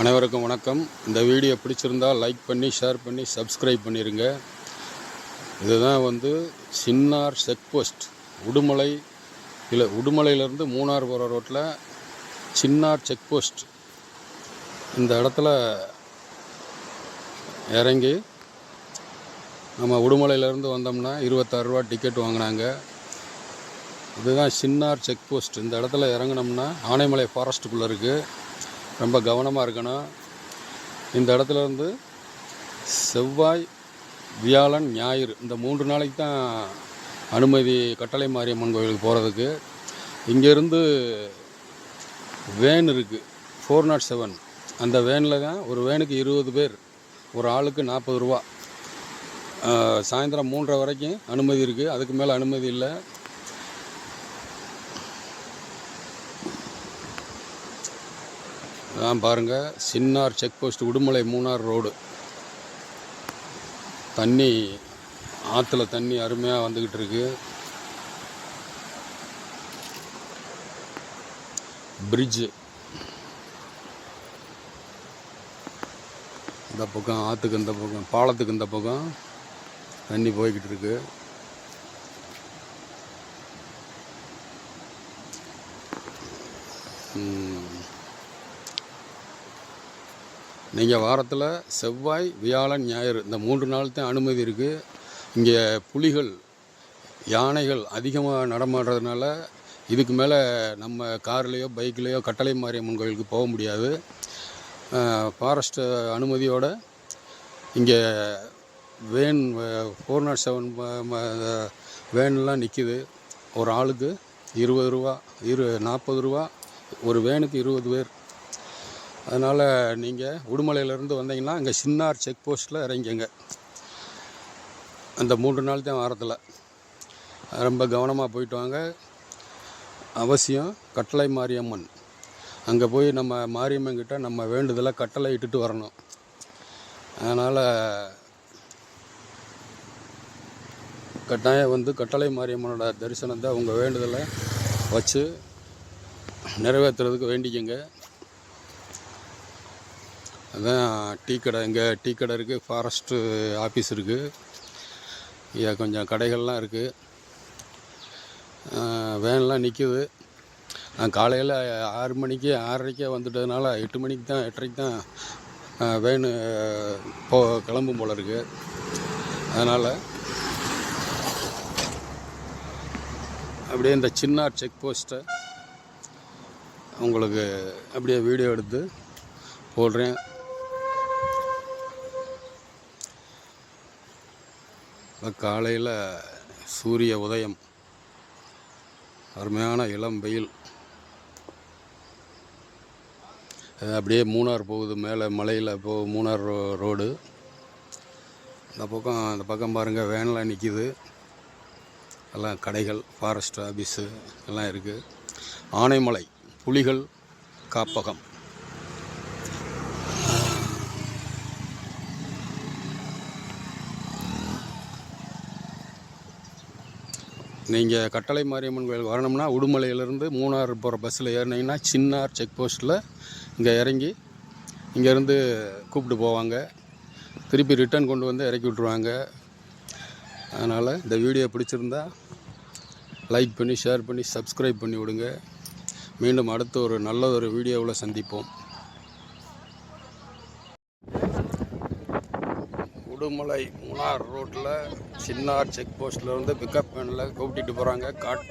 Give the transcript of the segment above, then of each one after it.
அனைவருக்கும் வணக்கம். இந்த வீடியோ பிடிச்சிருந்தா லைக் பண்ணி ஷேர் பண்ணி சப்ஸ்கிரைப் பண்ணிடுங்க இதுதான் வந்து சின்னார் செக் போஸ்ட் உடுமலை இல்லை உடுமலையிலேருந்து மூணார் போகிற ரோட்டில் சின்னார் செக் போஸ்ட் இந்த இடத்துல இறங்கி நம்ம உடுமலையிலேருந்து வந்தோம்னா இருபத்தாறு ரூபா டிக்கெட் வாங்கினாங்க. இதுதான் சின்னார் செக் போஸ்ட் இந்த இடத்துல இறங்குனோம்னா ஆனைமலை ஃபாரஸ்ட்டுக்குள்ளே இருக்குது ரொம்ப கவனமாக இருக்கணும். இந்த இடத்துல இருந்து செவ்வாய் வியாழன் ஞாயிறு இந்த மூன்று நாளைக்கு தான் அனுமதி கட்டளை மாரியம்மன் கோயிலுக்கு போகிறதுக்கு இங்கேருந்து வேன் இருக்குது ஃபோர் நாட் செவன் அந்த வேனில் தான் ஒரு வேனுக்கு இருபது பேர் ஒரு ஆளுக்கு நாற்பது ரூபா. சாயந்தரம் மூன்றரை வரைக்கும் அனுமதி இருக்குது அதுக்கு மேலே அனுமதி இல்லை. இதான் பாருங்கள் Chinnar check post Udumalai Munnar road. தண்ணி ஆற்றுல தண்ணி அருமையாக வந்துக்கிட்டு இருக்கு. பிரிட்ஜு. இந்த பக்கம் ஆற்றுக்கு இந்த பக்கம் பாலத்துக்கு இந்த பக்கம் தண்ணி போய்கிட்டு இருக்கு. ம். நீங்கள் வாரத்தில் செவ்வாய் வியாழன் ஞாயிறு இந்த மூன்று நாள் தான் அனுமதி இருக்குது இங்கே புலிகள் யானைகள் அதிகமாக நடமாடுறதுனால இதுக்கு மேலே நம்ம கார்லேயோ பைக்லேயோ கட்டளை மாரியம்மன் கோயிலுக்கு போக முடியாது. ஃபாரஸ்ட் அனுமதியோடு இங்கே வேன் ஃபோர் நாட் செவன் வேன்லாம் நிற்கிது ஒரு ஆளுக்கு இருபது ரூபா இரு நாற்பது ரூபா ஒரு வேனுக்கு இருபது பேர். அதனால் நீங்கள் உடுமலையிலேருந்து வந்தீங்கன்னா அங்கே சின்னார் செக் போஸ்ட்டில் இறங்கிங்க அந்த மூன்று நாள் தான் வாரத்தில். ரொம்ப கவனமாக போயிட்டு வாங்க. அவசியம் கட்டளை மாரியம்மன். அங்கே போய் நம்ம மாரியம்மன் கிட்ட நம்ம வேண்டுதலை கட்டளை இட்டுட்டு வரணும். அதனால் கட்டாயம் வந்து கட்டளை மாரியம்மனோட தரிசனத்தை உங்கள் வேண்டுதலை வச்சு நிறைவேற்றுறதுக்கு வேண்டிக்கங்க. அதான் டீ கடை இங்கே டீ கடை இருக்குது ஃபாரஸ்ட்டு ஆஃபீஸ் இருக்குது இங்கே கொஞ்சம் கடைகள்லாம் இருக்குது வேன்லாம் நிற்கிது நான் காலையில் ஆறு மணிக்கு ஆறரைக்கே வந்துட்டதுனால எட்டு மணிக்கு தான் எட்டரைக்கு தான் வேனு போ கிளம்பும் போல இருக்குது அதனால் அப்படியே இந்த சின்னார் செக் போஸ்ட்டை உங்களுக்கு அப்படியே வீடியோ எடுத்து போடுறேன். இப்போ காலையில் சூரிய உதயம் அருமையான இளம் வெயில். அப்படியே மூணார் போகுது மேலே மலையில் போ மூணார் ரோ ரோடு. இந்த பக்கம் அந்த பக்கம் பாருங்கள் வேன்லாம் நிற்கிது எல்லாம் கடைகள் ஃபாரஸ்ட் ஆஃபீஸு எல்லாம் இருக்குது ஆனைமலை புலிகள் காப்பகம். நீங்கள் கட்டளை மாரியம்மன் கோயில் வரணும்னா உடுமலையிலேருந்து மூணார் போகிற பஸ்ஸில் ஏறினீங்கன்னா சின்னார் செக் போஸ்ட்டில் இங்கே இறங்கி இங்கேருந்து கூப்பிட்டு போவாங்க. திருப்பி ரிட்டர்ன் கொண்டு வந்து இறக்கி விட்ருவாங்க அதனால் இந்த வீடியோ பிடிச்சிருந்தா லைக் பண்ணி ஷேர் பண்ணி சப்ஸ்கிரைப் பண்ணி விடுங்க. மீண்டும் அடுத்த ஒரு நல்ல ஒரு வீடியோவில் சந்திப்போம். உடுமலை மூணார் ரோட்டில் சின்னார் செக் போஸ்ட்லேருந்து இருந்து பிக்கப் வேனில் கூப்பிட்டு போகிறாங்க காட்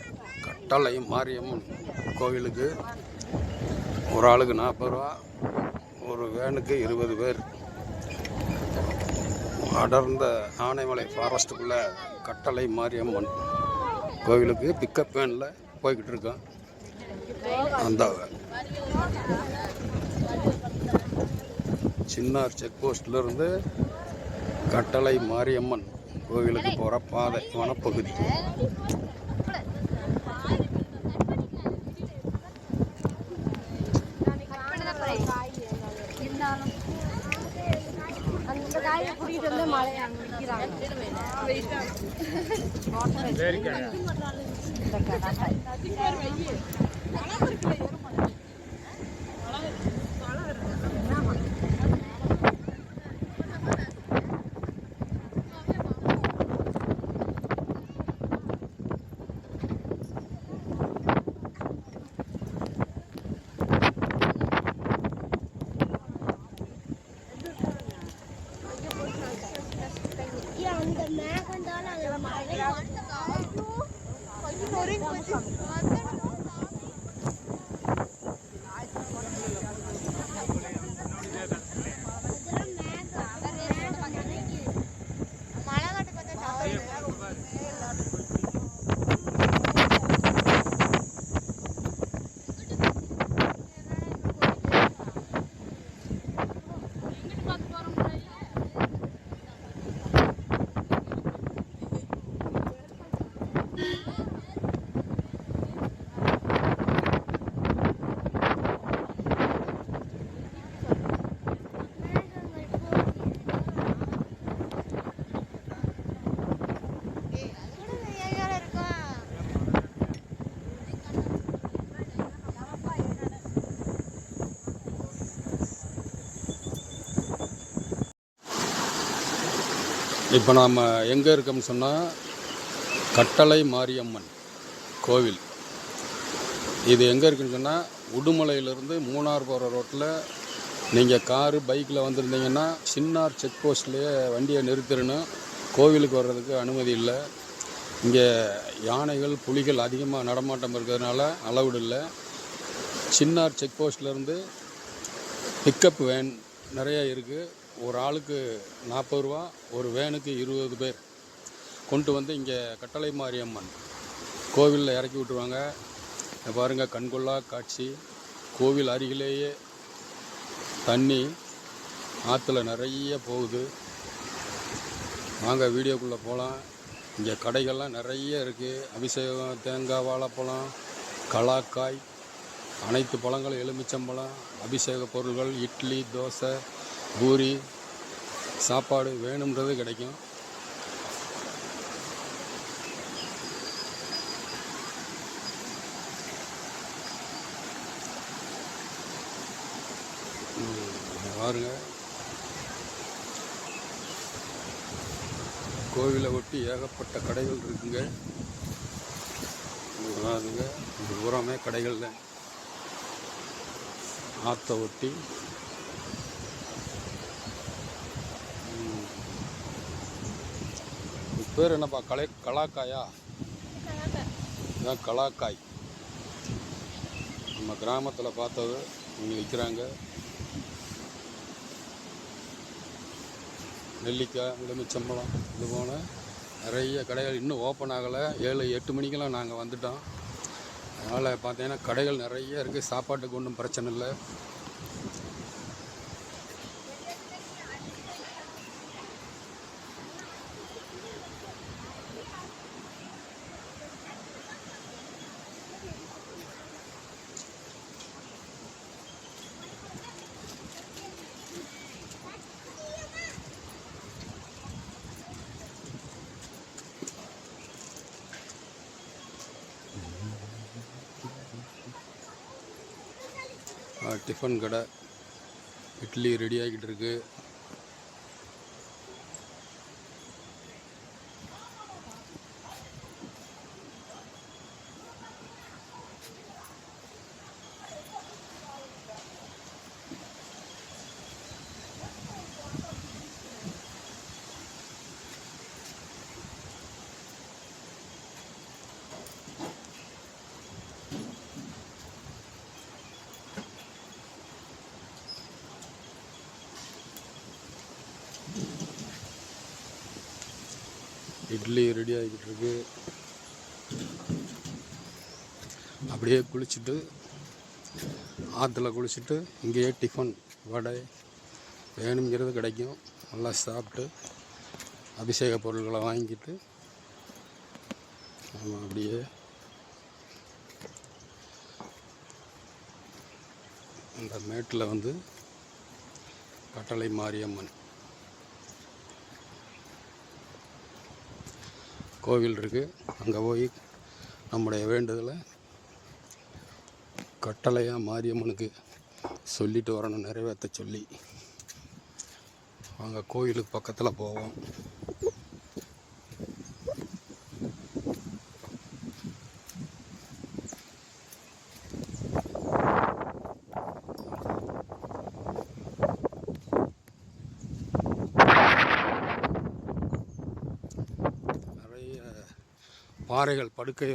கட்டளை மாரியம்மன் கோவிலுக்கு. ஒரு ஆளுக்கு நாற்பது ரூபா ஒரு வேனுக்கு இருபது பேர். அடர்ந்த ஆனைமலை ஃபாரஸ்ட்டுக்குள்ளே கட்டளை மாரியம்மன் கோவிலுக்கு பிக்கப் வேனில் போய்கிட்டு இருக்கோம் அந்த சின்னார் செக் போஸ்ட்லேருந்து இருந்து கட்டளை மாரியம்மன் கோவிலுக்கு போகிற பாதை வனப்பகுதி. இருந்தாலும் Welcome. இப்போ நாம் எங்கே இருக்கோம்னு சொன்னால் கட்டளை மாரியம்மன் கோவில். இது எங்கே இருக்குன்னு சொன்னால் உடுமலையிலேருந்து மூணார் போகிற ரோட்டில் நீங்கள் காரு பைக்கில் வந்திருந்தீங்கன்னா சின்னார் செக் போஸ்ட்லேயே வண்டியை நிறுத்திடணும். கோவிலுக்கு வர்றதுக்கு அனுமதி இல்லை. இங்கே யானைகள் புலிகள் அதிகமாக நடமாட்டம் இருக்கிறதுனால அளவுடு இல்லை. சின்னார் செக் போஸ்ட்லேருந்து பிக்கப் வேன் நிறைய இருக்குது ஒரு ஆளுக்கு நாற்பது ரூபா ஒரு வேனுக்கு இருபது பேர் கொண்டு வந்து இங்கே கட்டளை மாரியம்மன் கோவிலில் இறக்கி விட்டுருவாங்க. பாருங்கள் கண்கொள்ளா காட்சி. கோவில் அருகிலேயே தண்ணி ஆற்றுல நிறைய போகுது. வாங்க வீடியோக்குள்ளே போகலாம். இங்கே கடைகள்லாம் நிறைய இருக்குது அபிஷேகம் தேங்காய் வாழைப்பழம் கலாக்காய் அனைத்து பழங்களும் எலுமிச்சம்பழம் அபிஷேக பொருள்கள் இட்லி தோசை பூரி சாப்பாடு வேணுன்றது கிடைக்கும். பாருங்க. கோவிலை ஒட்டி ஏகப்பட்ட கடைகள் இருக்குங்க. பாருங்க இது பூராமே கடைகள் தான் ஆற்றை ஒட்டி ம். இது பேர் என்னப்பா? கலை கலாக்காயா? இதான் கலாக்காய். நம்ம கிராமத்தில் பார்த்தது இங்கே விற்கிறாங்க நெல்லிக்காய் எலுமிச்சம்பழம் இது போன நிறைய கடைகள் இன்னும் ஓப்பன் ஆகலை. ஏழு எட்டு மணிக்கெல்லாம் நாங்கள் வந்துட்டோம். அதனால் பார்த்தீங்கன்னா கடைகள் நிறைய இருக்குது சாப்பாட்டுக்கு ஒன்றும் பிரச்சனை இல்லை. டிஃபன் கடை இட்லி ரெடி ஆகிட்டு இருக்குது இட்லி ரெடி ஆகிக்கிட்டு இருக்கு. அப்படியே குளிச்சுட்டு ஆற்றுல குளிச்சுட்டு இங்கேயே டிஃபன் வடை வேணுங்கிறது கிடைக்கும். நல்லா சாப்பிட்டு அபிஷேக பொருள்களை வாங்கிட்டு ஆமாம் அப்படியே அந்த மேட்டில் வந்து கட்டளை மாரியம்மன். கோவில் இருக்குது அங்கே போய் நம்முடைய வேண்டுதலை கட்டளையாக மாரியம்மனுக்கு சொல்லிட்டு வரணும் நிறைவேற்ற சொல்லி. அங்கே கோயிலுக்கு பக்கத்தில் போவோம் நிறைய பாறைகள் படுக்கை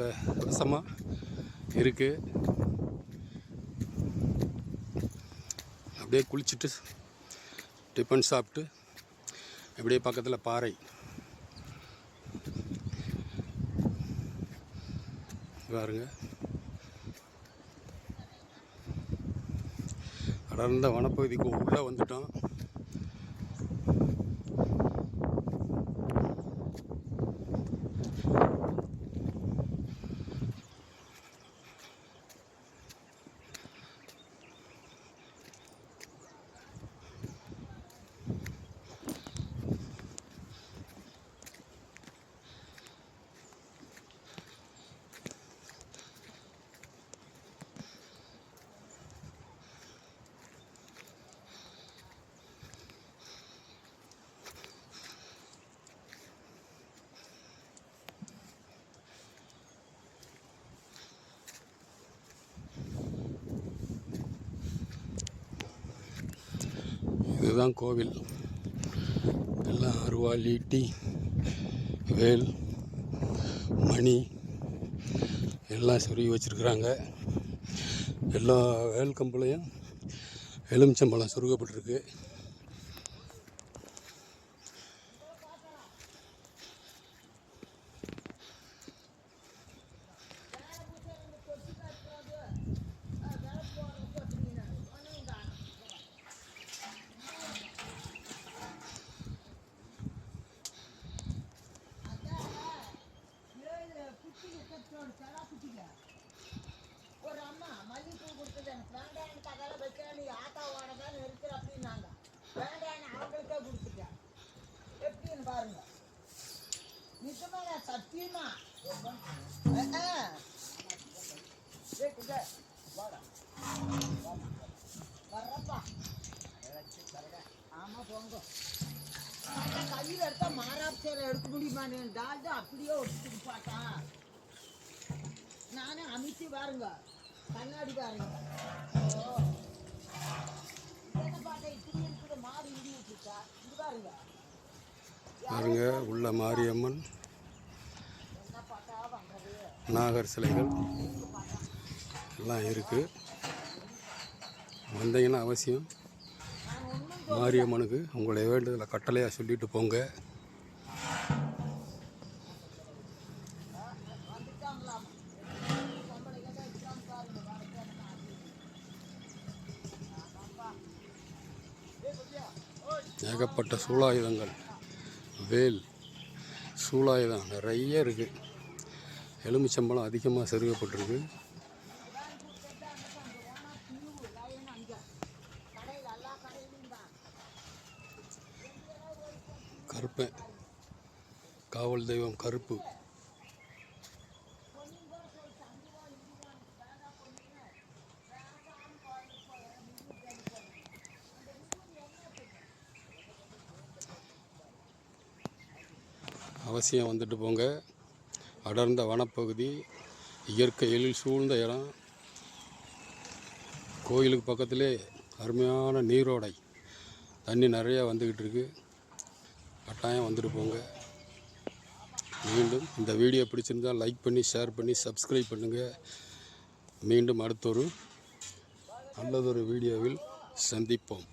வசமாக இருக்குது அப்படியே குளிச்சுட்டு டிஃபன் சாப்பிட்டு அப்படியே பக்கத்தில் பாறை. பாருங்க. அடர்ந்த வனப்பகுதிக்கு உள்ளே வந்துட்டோம். இதுதான் கோவில். எல்லாம் அருவாள் ஈட்டி வேல் மணி எல்லாம் சொருகி வச்சுருக்குறாங்க. எல்லா வேல் கம்புலையும் எலுமிச்சம்பழம் சொருகப்பட்டிருக்கு. எடுத்தா மாறாப்சேரை எடுக்க முடியுமான்னு டால்டு அப்படியே ஒட்டிட்டு பாட்டான் நானே அமைச்சு பாருங்க. கண்ணாடி பாருங்க. பாருங்க உள்ள மாரியம்மன். நாகர் சிலைகள். எல்லாம் இருக்குது வந்தீங்கன்னா அவசியம். மாரியம்மனுக்கு உங்களுடைய வேண்டுதலை கட்டளையாக சொல்லிட்டு போங்க. ஏகப்பட்ட சூலாயுதங்கள் வேல் சூலாயுதம் நிறைய இருக்குது எலுமிச்சம்பழம் அதிகமாக செருகப்பட்டிருக்கு கடையில் எல்லா கடையிலும் தான் கருப்பன் கடவுள் தெய்வம் கருப்பு. அவசியம் வந்துட்டு போங்க. அடர்ந்த வனப்பகுதி இயற்கை எழில் சூழ்ந்த இடம். கோயிலுக்கு பக்கத்திலே அருமையான நீரோடை. தண்ணி நிறையா வந்துக்கிட்டு இருக்கு. கட்டாயம் வந்துட்டு போங்க. மீண்டும் இந்த வீடியோ பிடிச்சிருந்தால் லைக் பண்ணி ஷேர் பண்ணி சப்ஸ்கிரைப் பண்ணுங்கள் மீண்டும் அடுத்தொரு நல்லதொரு வீடியோவில் சந்திப்போம்.